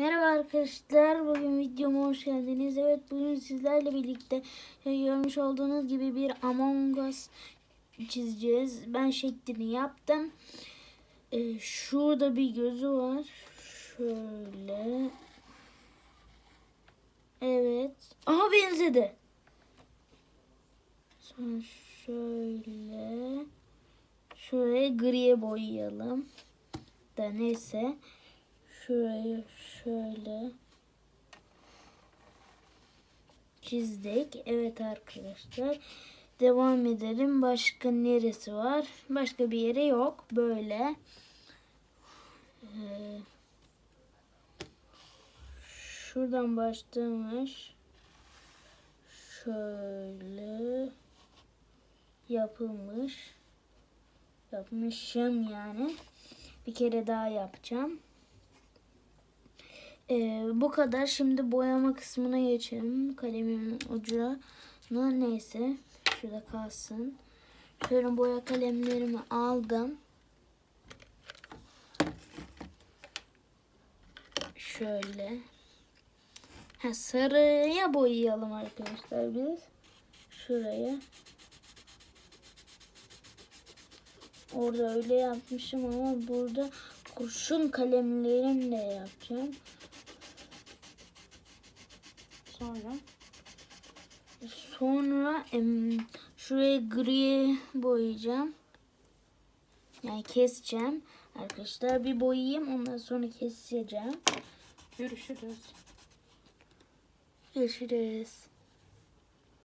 Merhaba arkadaşlar. Bugün videoma hoş geldiniz. Evet bugün sizlerle birlikte e, görmüş olduğunuz gibi bir Among Us çizeceğiz. Ben şeklini yaptım. Ee, şurada bir gözü var. Şöyle. Evet. Aha benzedi. Sonra şöyle. Şuraya griye boyayalım. Da neyse. Şurayı şöyle çizdik. Evet arkadaşlar. Devam edelim. Başka neresi var? Başka bir yere yok. Böyle. Ee, şuradan başlamış. Şöyle yapılmış. Yapmışım yani. Bir kere daha yapacağım. Ee, bu kadar. Şimdi boyama kısmına geçelim. Kalemimin ucuna neyse. Şurada kalsın. Şöyle boya kalemlerimi aldım. Şöyle. Ha, sarıya boyayalım arkadaşlar biz. Şuraya. Orada öyle yapmışım ama burada kurşun kalemlerimle yapacağım. Sonra sonra em, şuraya gri boyayacağım. Yani keseceğim. Arkadaşlar bir boyayayım ondan sonra keseceğim. Görüşürüz. Görüşürüz.